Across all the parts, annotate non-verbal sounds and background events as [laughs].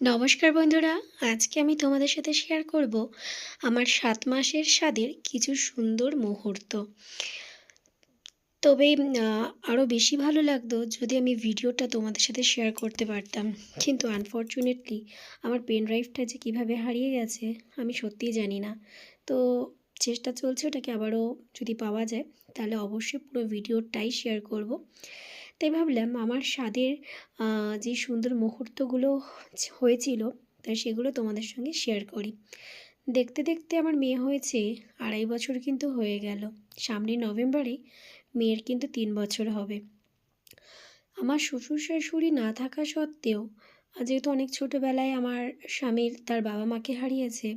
নমস্কার বন্ধুরা, আজকে আমি তোমাদের সাথে শেয়ার করব আমার সাত মাসের স্বাদের কিছু সুন্দর মুহূর্ত। তবে আরও বেশি ভালো লাগতো যদি আমি ভিডিওটা তোমাদের সাথে শেয়ার করতে পারতাম। কিন্তু আনফর্চুনেটলি আমার পেন ড্রাইভটা যে কীভাবে হারিয়ে গেছে, আমি সত্যিই জানি না। তো চেষ্টা চলছে ওটাকে আবারও যদি পাওয়া যায়, তাহলে অবশ্যই পুরো ভিডিওটাই শেয়ার করব। তাই ভাবলাম আমার স্বাদের যে সুন্দর মুহূর্তগুলো হয়েছিল তাই সেগুলো তোমাদের সঙ্গে শেয়ার করি। দেখতে দেখতে আমার মেয়ে হয়েছে আড়াই বছর কিন্তু হয়ে গেল। সামনে নভেম্বরে মেয়ের কিন্তু তিন বছর হবে। আমার শ্বশুর শাশুড়ি না থাকা সত্ত্বেও যেহেতু অনেক ছোটোবেলায় আমার স্বামীর তার বাবা মাকে হারিয়েছে,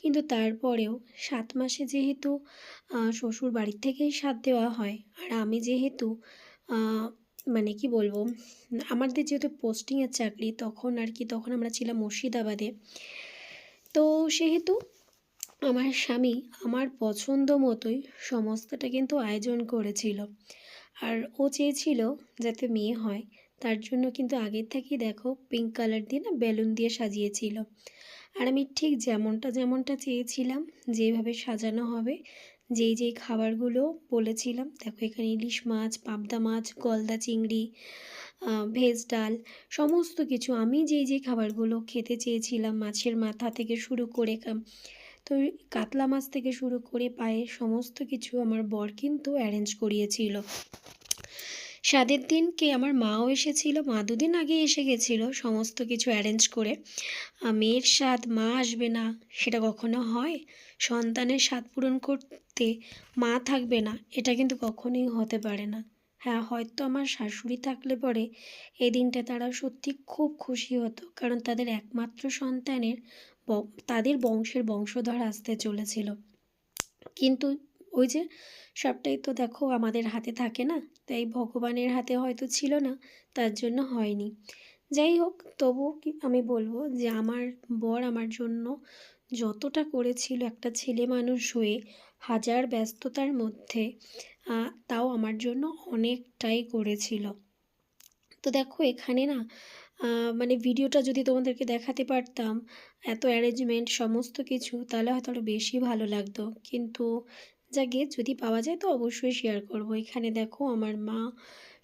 কিন্তু তারপরেও সাত মাসে যেহেতু শ্বশুর বাড়ির থেকেই সাথ দেওয়া হয়, আর আমি যেহেতু মানে কি বলব? আমাদের যেহেতু পোস্টিংয়ের চাকরি, তখন আর কি, তখন আমরা ছিলাম মুর্শিদাবাদে। তো সেহেতু আমার স্বামী আমার পছন্দ মতোই সমস্তটা কিন্তু আয়োজন করেছিল। আর ও চেয়েছিল যাতে মেয়ে হয়, তার জন্য কিন্তু আগের থেকেই দেখো পিঙ্ক কালার দিয়ে না বেলুন দিয়ে সাজিয়েছিল। আর আমি ঠিক যেমনটা যেমনটা চেয়েছিলাম, যেভাবে সাজানো হবে যেই যেই খাবারগুলো বলেছিলাম, দেখো এখানে ইলিশ মাছ, পাবদা মাছ, গলদা চিংড়ি ভেজ ডাল, সমস্ত কিছু আমি যেই যেই খাবারগুলো খেতে চেয়েছিলাম মাছের মাথা থেকে শুরু করে তো কাতলা মাছ থেকে শুরু করে পায়ে সমস্ত কিছু আমার বর কিন্তু অ্যারেঞ্জ করিয়েছিল। স্বাদের দিনকে আমার মাও এসেছিল? মা দুদিন আগে এসে গেছিল সমস্ত কিছু অ্যারেঞ্জ করে। মেয়ের স্বাদ মা আসবে না, সেটা কখনো হয়? সন্তানের স্বাদ পূরণ করতে মা থাকবে না, এটা কিন্তু কখনোই হতে পারে না। হ্যাঁ হয়তো আমার শাশুড়ি থাকলে পরে এই দিনটা তারা সত্যি খুব খুশি হতো, কারণ তাদের একমাত্র সন্তানের তাদের বংশের বংশধর আসতে চলেছিল। কিন্তু ওই যে সবটাই তো দেখো আমাদের হাতে থাকে না, তাই ভগবানের হাতে হয়তো ছিল না, তার জন্য হয়নি। যাই হোক তবুও কি আমি বলব যে আমার বর আমার জন্য যতটা করেছিল একটা ছেলে মানুষ হয়ে হাজার ব্যস্ততার মধ্যে তাও আমার জন্য অনেকটাই করেছিল। তো দেখো এখানে না মানে ভিডিওটা যদি তোমাদেরকে দেখাতে পারতাম, এত অ্যারেঞ্জমেন্ট সমস্ত কিছু, তাহলে হয়তো বেশি ভালো লাগতো। কিন্তু যাকে যদি পাওয়া যায় তো অবশ্যই শেয়ার করব। এখানে দেখো আমার মা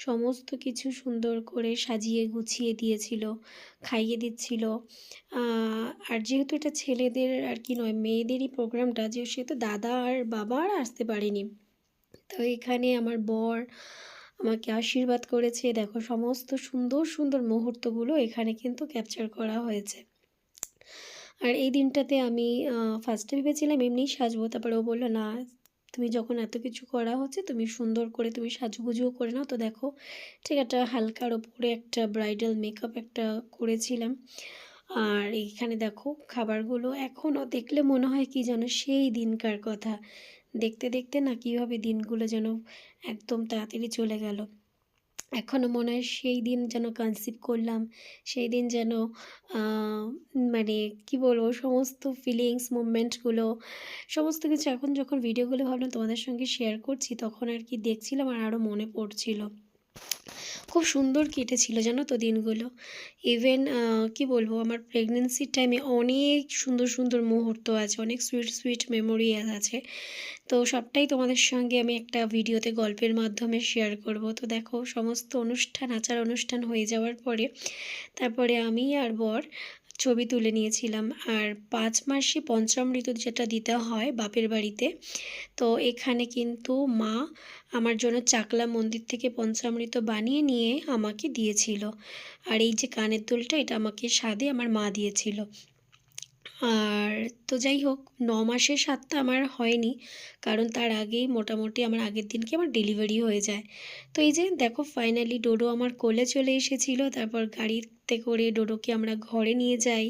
সমস্ত কিছু সুন্দর করে সাজিয়ে গুছিয়ে দিয়েছিল, খাইয়ে দিচ্ছিল। আর যেহেতু এটা ছেলেদের আর কি নয়, মেয়েদেরই প্রোগ্রামটা যে সেহেতু দাদা আর বাবা আর আসতে পারেনি। তো এখানে আমার বর আমাকে আশীর্বাদ করেছে। দেখো সমস্ত সুন্দর সুন্দর মুহূর্তগুলো এখানে কিন্তু ক্যাপচার করা হয়েছে। আর এই দিনটাতে আমি ফার্স্টে ভেবেছিলাম এমনিই সাজবো, তারপরে ও বলল, না তুমি যখন এত কিছু করা হচ্ছে, তুমি সুন্দর করে তুমি সাজুগুজুও করে নাও। তো দেখো, ঠিক একটা হালকার ওপরে একটা ব্রাইডাল মেকআপ একটা করেছিলাম। আর এইখানে দেখো, খাবারগুলো এখনও দেখলে মনে হয় কি যেন সেই দিনকার কথা। দেখতে দেখতে না কীভাবে দিনগুলো যেন একদম তাড়াতাড়ি চলে গেল। এখনও মনে হয় সেই দিন যেন কনসিভ করলাম, সেই দিন যেন মানে কি বলব, সমস্ত ফিলিংস মুভমেন্টগুলো সমস্ত কিছু। এখন যখন ভিডিওগুলো ভাবলাম তোমাদের সঙ্গে শেয়ার করছি, তখন আর কি দেখছিলাম আর আরও মনে পড়ছিল। খুব সুন্দর কেটেছিল, জানো তো দিনগুলো। ইভেন কি বলব, আমার প্রেগনেন্সির টাইমে অনেক সুন্দর সুন্দর মুহূর্ত আছে, অনেক সুইট সুইট মেমোরি আছে। তো সবটাই তোমাদের সঙ্গে আমি একটা ভিডিওতে গল্পের মাধ্যমে শেয়ার করব। তো দেখো, সমস্ত অনুষ্ঠান, আচার অনুষ্ঠান হয়ে যাওয়ার পরে, তারপরে আমি আর বর ছবি তুলে নিয়েছিলাম। আর পাঁচ মাসে পঞ্চামৃত যেটা দিতে হয় বাপের বাড়িতে, তো এখানে কিন্তু মা আমার জন্য চাকলা মন্দির থেকে পঞ্চামৃত বানিয়ে নিয়ে আমাকে দিয়েছিল। আর এই যে কানের দুলটা, এটা আমাকে স্বাদে আমার মা দিয়েছিল। আর তো যাই হোক, ন মাসের স্বাদটা আমার হয়নি। কারণ তার আগেই মোটামুটি আমার আগের দিনকে আমার ডেলিভারি হয়ে যায়। তো এই যে দেখো ফাইনালি ডোডো আমার কোলে চলে এসেছিল। তারপর গাড়িতে করে ডোডোকে আমরা ঘরে নিয়ে যাই।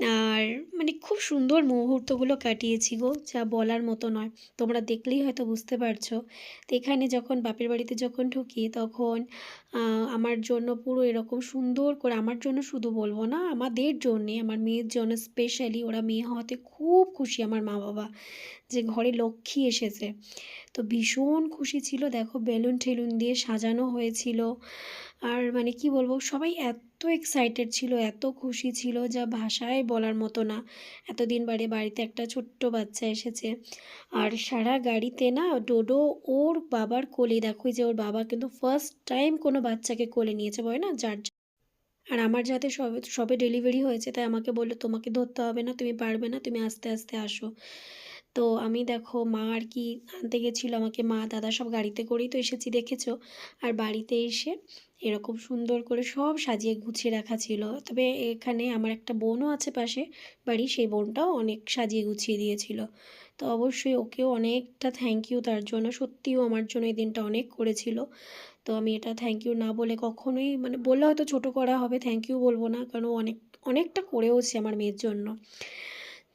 আর মানে খুব সুন্দর মুহূর্তগুলো কাটিয়েছি গো, যা বলার মতো নয়। তোমরা দেখলেই হয়তো বুঝতে পারছ। তো এখানে যখন বাপের বাড়িতে যখন ঢুকি, তখন আমার জন্য পুরো এরকম সুন্দর করে, আমার জন্য শুধু বলব না, আমাদের জন্যে, আমার মেয়ের জন্য স্পেশালি ওরা মেয়ে হওয়াতে খুব খুশি আমার মা বাবা যে ঘরে লক্ষ্মী এসেছে। তো ভীষণ খুশি ছিল। দেখো, বেলুন টেলুন দিয়ে সাজানো হয়েছিল। আর মানে কি বলব, সবাই এত এক্সাইটেড ছিল, এত খুশি ছিল যা ভাষায় বলার মতো না। এতদিন বাড়ি, বাড়িতে একটা ছোট্ট বাচ্চা এসেছে। আর সারা গাড়িতে না ডোডো ওর বাবার কোলে, দেখো যে ওর বাবা কিন্তু ফার্স্ট টাইম কোনো বাচ্চাকে কোলে নিয়েছে বয় না? যার আর আমার যাতে সবে সবে ডেলিভারি হয়েছে, তাই আমাকে বলল, তোমাকে ধরতে হবে না, তুমি পারবে না, তুমি আস্তে আস্তে আসো। তো আমি দেখো মা আর কি আনতে গেছিল আমাকে, মা দাদা সব গাড়িতে করেই তো এসেছি দেখেছ। আর বাড়িতে এসে এরকম সুন্দর করে সব সাজিয়ে গুছিয়ে রাখা ছিল। তবে এখানে আমার একটা বোনও আছে পাশে বাড়ি, সেই বোনটাও অনেক সাজিয়ে গুছিয়ে দিয়েছিল। তো অবশ্যই ওকেও অনেকটা থ্যাংক ইউ তার জন্য, সত্যিও আমার জন্য এই দিনটা অনেক করেছিল। তো আমি এটা থ্যাংক ইউ না বলে কখনোই মানে বললে হয়তো ছোটো করা হবে থ্যাংক ইউ বলব না, কারণ অনেক, অনেকটা করেওছে আমার মেয়ের জন্য।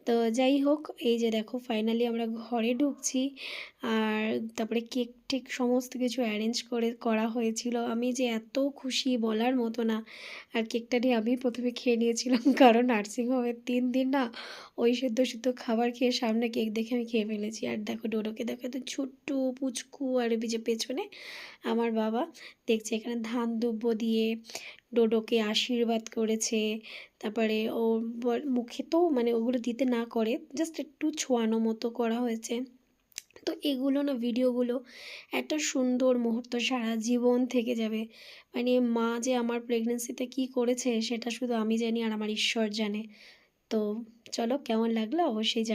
তো যাই হোক, এই যে দেখো ফাইনালি আমরা ঘরে ঢুকছি। আর তারপরে কেক টেক সমস্ত কিছু অ্যারেঞ্জ করে করা হয়েছিল। আমি যে এত খুশি বলার মতো না, আর কেকটা নিয়ে আমি প্রথমে খেয়ে নিয়েছিলাম, [laughs] কারণ নার্সিংহোমের তিন দিন না, ওই সেদ্ধ সেদ্ধ খাবার খেয়ে সামনে কেক দেখে আমি খেয়ে ফেলেছি। আর দেখো, ডোডোকে দেখো, এত ছোট্ট, পুচকু, আর বিজে পেছনে আমার বাবা, দেখছে এখানে ধান দুব্য দিয়ে ডোডোকে আশীর্বাদ করেছে। তারপরে ও মুখে তো মানে ওগুলো দিতে না করে জাস্ট একটু ছোঁয়ানো মতো করা হয়েছে। তো এগুলো না ভিডিওগুলো একটা সুন্দর মুহূর্ত সারা জীবন থেকে যাবে। মানে মা যে আমার প্রেগনেন্সিতে কী করেছে সেটা শুধু আমি জানি আর আমার ঈশ্বর জানে। তো চলো কেমন লাগল অবশ্যই জানি।